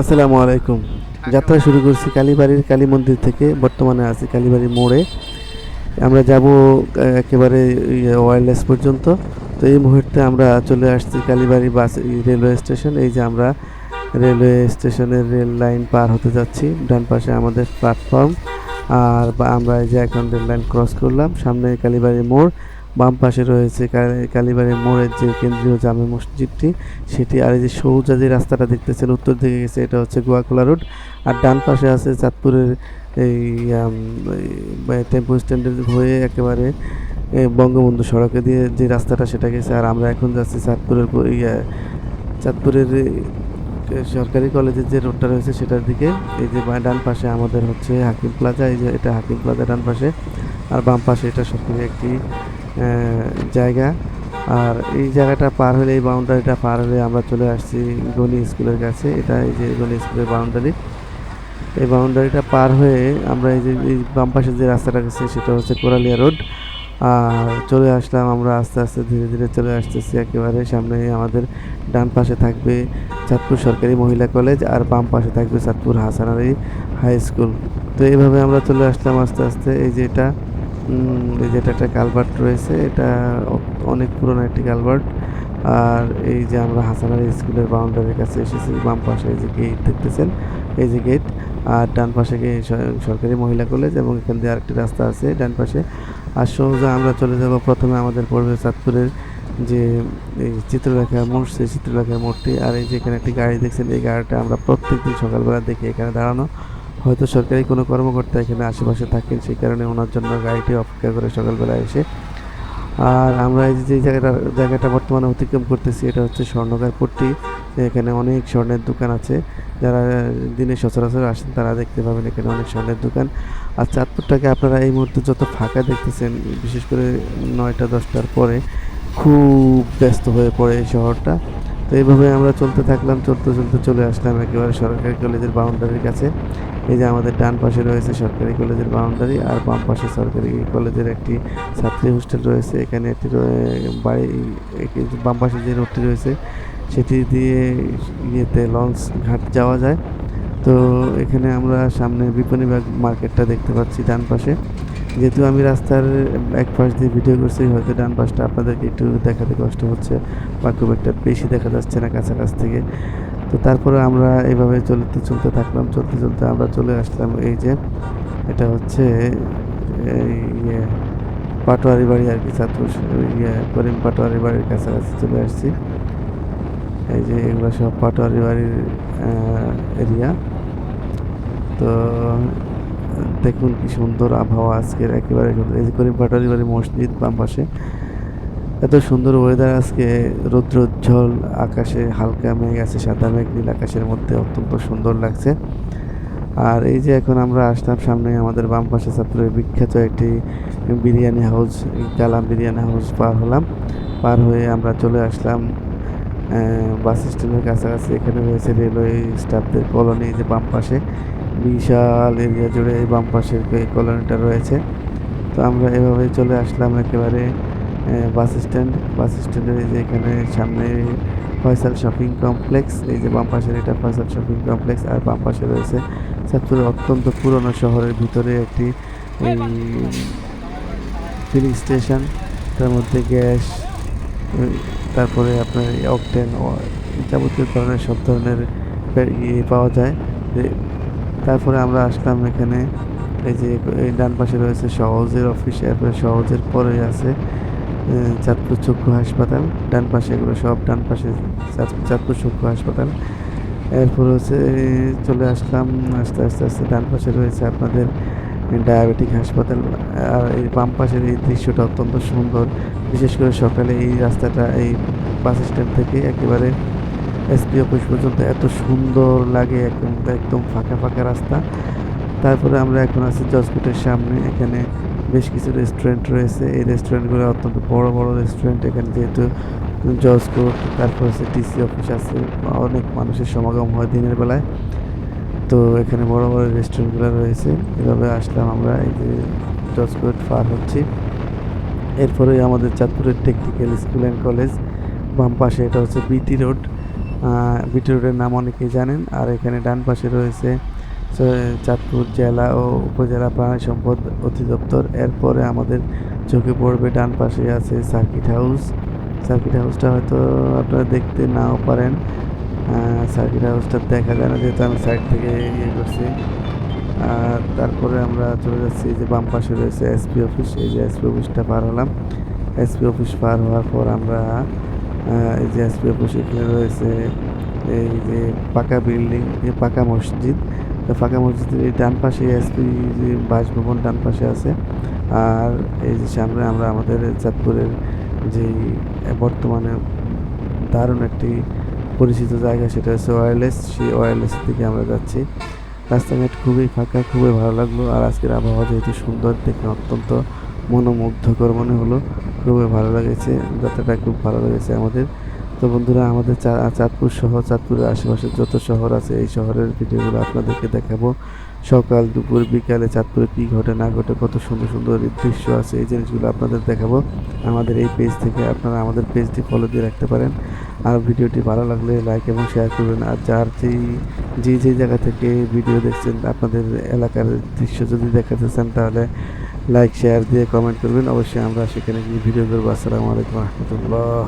আসসালামু আলাইকুম। যাত্রা শুরু করছি কালীবাড়ির কালী মন্দির থেকে। বর্তমানে আছি কালীবাড়ির মোড়ে। আমরা যাব একেবারে ওয়্যারলেস পর্যন্ত। তো এই মুহূর্তে আমরা চলে আসছি কালীবাড়ি বাস রেলওয়ে স্টেশন এই যে আমরা রেলওয়ে স্টেশনের রেল লাইন পার হতে যাচ্ছি। ডান পাশে আমাদের প্ল্যাটফর্ম আর আমরা এই যে এখন রেল লাইন ক্রস করলাম। সামনে কালীবাড়ি মোড়। বাম পাশে রয়েছে কালী- কালীবাড়ি মোড়ের যে কেন্দ্রীয় জামে মসজিদটি, সেটি আর এই যে সৌজা যে রাস্তাটা দেখতেছেন, উত্তর দিকে গেছে, এটা হচ্ছে গোয়াখোলা রোড। আর ডান পাশে আছে চাঁদপুরের এই টেম্পো স্ট্যান্ডের হয়ে একেবারে বঙ্গবন্ধু সড়কে দিয়ে যে রাস্তাটা, সেটা গেছে। আর আমরা এখন যাচ্ছি চাঁদপুরের চাঁদপুরের সরকারি কলেজের যে রোডটা রয়েছে, সেটার দিকে। এই যে ডান পাশে আমাদের হচ্ছে হাকিম প্লাজা, এই যে এটা হাকিম প্লাজা ডান পাশে। আর বাম পাশে এটা সরকারি একটি জায়গা। আর এই জায়গাটা পার হলে, এই বাউন্ডারিটা পার হলে আমরা চলে আসছি গণি স্কুলের কাছে। এটা এই যে গণি স্কুলের বাউন্ডারি। এই বাউন্ডারিটা পার হয়ে আমরা এই যে, এই বাম পাশে যে রাস্তাটা গেছে সেটা হচ্ছে কোরালিয়া রোড। আর চলে আসলাম আমরা আস্তে আস্তে, ধীরে ধীরে চলে আসতেছি একেবারে। সামনে আমাদের ডান পাশে থাকবে চাঁদপুর সরকারি মহিলা কলেজ আর বাম পাশে থাকবে চাঁদপুর হাসান আলী হাই স্কুল। তো এইভাবে আমরা চলে আসলাম আস্তে আস্তে। এই যে এটা এই যে এটা একটা কালভার্ট রয়েছে, এটা অনেক পুরনো একটি কালভার্ট আর এই যে আমরা হাসান আলী স্কুলের বাউন্ডারির কাছে এসেছি, বাম পাশে এই যে গেট দেখতেছেন, এই যে গেট আর ডান পাশে গিয়ে সরকারি মহিলা কলেজ এবং এখান দিয়ে আরেকটি রাস্তা আছে ডান পাশে। আর সোজা আমরা চলে যাব প্রথমে আমাদের পড়বে চাঁদপুরের যে, এই চিত্রলেখা মোড়, সেই চিত্রলেখা মোড়টি। আর এই যে এখানে একটি গাড়ি দেখছেন, এই গাড়িটা আমরা প্রত্যেকদিন সকালবেলা দেখি এখানে দাঁড়ানো। হয়তো সরকারি কোনো কর্মকর্তা এখানে আশেপাশে থাকেন, সেই কারণে ওনার জন্য গাড়িটি অপেক্ষা করে সকালবেলা এসে। আর আমরা এই যে জায়গাটা জায়গাটা বর্তমানে অতিক্রম করতেছি, এটা হচ্ছে স্বর্ণকারপট্টি এখানে অনেক স্বর্ণের দোকান আছে। যারা দিনে সচরাচর আসেন, তারা দেখতে পাবেন এখানে অনেক স্বর্ণের দোকান। আর চাঁদপুরটাকে আপনারা এই মুহূর্তে যত ফাঁকা দেখতেছেন, বিশেষ করে নয়টা, দশটার পরে খুব ব্যস্ত হয়ে পড়ে এই শহরটা। তো এইভাবে আমরা চলতে থাকলাম, চলতে চলতে চলে আসলাম একেবারে সরকারি কলেজের বাউন্ডারির কাছে। এই যে আমাদের ডান পাশে রয়েছে সরকারি কলেজের বাউন্ডারি আর বাম পাশে সরকারি কলেজের একটি ছাত্রী হোস্টেল রয়েছে। এখানে একটি বাড়ি বাম পাশে যে রোডটি রয়েছে, সেটি দিয়ে ইয়েতে লঞ্চ ঘাট যাওয়া যায়। তো এখানে আমরা সামনে বিপণী মার্কেটটা দেখতে পাচ্ছি ডান পাশে। যেহেতু আমি রাস্তার এক পাশ দিয়ে ভিডিও করছি, হয়তো ডান পাশটা আপনাদেরকে একটু দেখাতে কষ্ট হচ্ছে বা খুব একটা বেশি দেখা যাচ্ছে না কাছাকাছি থেকে। তো তারপরে আমরা এইভাবে চলতে চলতে থাকলাম, চলতে চলতে আমরা চলে আসলাম এই যে, এটা হচ্ছে এই ইয়ে পাটোয়ারি বাড়ি আর কি, ছাত্র ইয়ে করিম পাটোয়ারি বাড়ির কাছাকাছি চলে আসছি। এই যে এগুলো সব পাটোয়ারি বাড়ির এরিয়া তো দেখুন কি সুন্দর আবহাওয়া আজকের, একেবারে সুন্দর। এই করিম পাটোয়ারি বাড়ির মসজিদ বাম পাশে। এত সুন্দর ওয়েদার আজকে রৌদ্রোজ্জ্বল আকাশে হালকা মেঘ আছে, সাদা মেঘ, নীল আকাশের মধ্যে অত্যন্ত সুন্দর লাগছে। আর এই যে এখন আমরা আসলাম সামনে আমাদের বাম পাশে ছাত্রের বিখ্যাত একটি বিরিয়ানি হাউস কালাম বিরিয়ানি হাউস পার হলাম। পার হয়ে আমরা চলে আসলাম বাস স্ট্যান্ডের কাছাকাছি। এখানে রয়েছে রেলওয়ে স্টাফদের কলোনি যে বাম পাশে। বিশাল এরিয়া জুড়ে এই বাম পাশের এই কলোনিটা রয়েছে। তো আমরা এভাবে চলে আসলাম একেবারে বাস স্ট্যান্ড। বাস স্ট্যান্ডের এই যে এখানে সামনে ফয়সাল শপিং কমপ্লেক্স, এই যে বাম পাশের এটা ফয়সাল শপিং কমপ্লেক্স, আর বাম পাশে রয়েছে চাঁদপুরের অত্যন্ত পুরনো শহরের ভিতরে একটি ফিলিং স্টেশন তার মধ্যে গ্যাস তারপরে আপনার অকটেন যাবতীয় ধরনের সব ধরনের ইয়ে পাওয়া যায়। তারপরে আমরা আসলাম এখানে। এই যে, এই ডান পাশে রয়েছে সহজের অফিস এরপরে সহজের পরে আছে চাঁদপুর চক্ষু হাসপাতাল। ডান পাশে এগুলো সব, ডান পাশে চাঁদপুর চক্ষু হাসপাতাল। এরপর হচ্ছে চলে আসলাম, আস্তে আস্তে আস্তে ডান পাশে রয়েছে আপনাদের ডায়াবেটিক হাসপাতাল। আর এই বাম পাশের এই দৃশ্যটা অত্যন্ত সুন্দর। বিশেষ করে সকালে এই রাস্তাটা, এই বাস স্ট্যান্ড থেকে একেবারে এসপি অফিস পর্যন্ত এত সুন্দর লাগে, একদম একদম ফাঁকা ফাঁকা রাস্তা। তারপরে আমরা এখন আছি জজকোটের সামনে, এখানে বেশ কিছু রেস্টুরেন্ট রয়েছে। এই রেস্টুরেন্টগুলো অত্যন্ত বড় বড় রেস্টুরেন্ট এখানে যেহেতু জজকোট, তারপর হচ্ছে ডিসি অফিস আছে, অনেক মানুষের সমাগম হয় দিনের বেলায়। তো এখানে বড় বড় রেস্টুরেন্টগুলো রয়েছে। এভাবে আসলাম আমরা, এই যে জজকোট পার হচ্ছি। এরপরে আমাদের চাঁদপুরের টেকনিক্যাল স্কুল অ্যান্ড কলেজ বাম পাশে এটা হচ্ছে বিটি রোড রোডের নাম অনেকেই জানেন, আর এখানে ডান পাশে রয়েছে চাঁদপুর জেলা ও উপজেলা প্রাণী সম্পদ অধিদপ্তর। এরপরে আমাদের চোখে পড়বে, ডান পাশে আছে সার্কিট হাউস। সার্কিট হাউসটা হয়তো আপনারা দেখতে নাও পারেন। সার্কিট হাউসটা দেখা যায় না, যেহেতু আমি সাইড থেকে ইয়ে করছি। আর তারপরে আমরা চলে যাচ্ছি যে বাম পাশে রয়েছে এসপি অফিস। এই যে এসপি অফিসটা পার হলাম। এসপি অফিস পার হওয়ার পর আমরা এই যে অফিস এখানে রয়েছে এই যে পাকা বিল্ডিং পাকা মসজিদ। তো পাকা মসজিদের ডান পাশে এসপি যে বাসভবন ডান পাশে আছে। আর এই যে সামনে আমরা আমাদের চাঁদপুরের যেই বর্তমানে দারুণ একটি পরিচিত জায়গা, সেটা হচ্ছে ওয়ারলেস সেই ওয়্যারলেসের দিকে আমরা যাচ্ছি। রাস্তাঘাট খুবই ফাঁকা, খুবই ভালো লাগল। আর আজকের আবহাওয়া যেহেতু সুন্দর, দেখে অত্যন্ত মনোমুগ্ধকর মনে হলো। খুবই ভালো লেগেছে, যাত্রাটা খুব ভালো লেগেছে আমাদের। তো বন্ধুরা, আমাদের চাঁদপুর শহর চাঁদপুরের আশেপাশের যত শহর আছে, এই শহরের ভিডিওগুলো আপনাদেরকে দেখাবো। সকাল, দুপুর, বিকালে চাঁদপুরে কী ঘটে, না ঘটে, কত সুন্দর সুন্দর দৃশ্য আছে, এই জিনিসগুলো আপনাদের দেখাবো। আমাদের এই পেজ থেকে আপনারা আমাদের পেজটি ফলো দিয়ে রাখতে পারেন। আর ভিডিওটি ভালো লাগলে লাইক এবং শেয়ার করবেন। আর যার যেই যে যে জায়গা থেকে ভিডিও দেখছেন, আপনাদের এলাকার দৃশ্য যদি দেখাতে চান, তাহলে লাইক শেয়ার দিয়ে কমেন্ট করবেন। অবশ্যই আমরা সেখানে গিয়ে ভিডিও করব। আসসালামু আলাইকুম রহমতুল্লাহ।